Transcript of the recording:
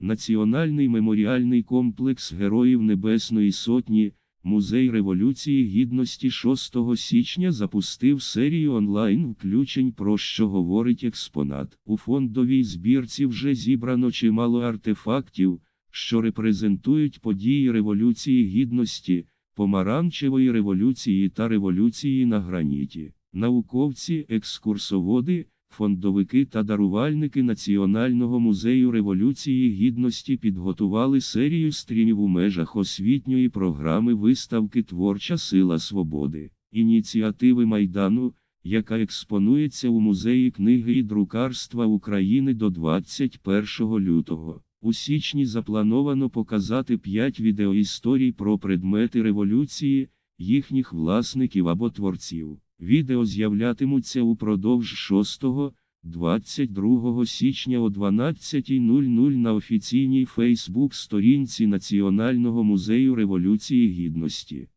Національний меморіальний комплекс Героїв Небесної Сотні, Музей Революції Гідності 6 січня запустив серію онлайн включень про що говорить експонат. У фондовій збірці вже зібрано чимало артефактів, що репрезентують події Революції Гідності, Помаранчевої революції та революції на граніті. Науковці, екскурсоводи, фондовики та дарувальники Національного музею Революції Гідності підготували серію стрімів у межах освітньої програми виставки Творча сила свободи, ініціативи Майдану, яка експонується у музеї книги і друкарства України до 21 лютого. У січні заплановано показати 5 відеоісторій про предмети революції, їхніх власників або творців. Відео з'являтимуться упродовж 6-22 січня о 12.00 на офіційній Фейсбук-сторінці Національного музею Революції Гідності.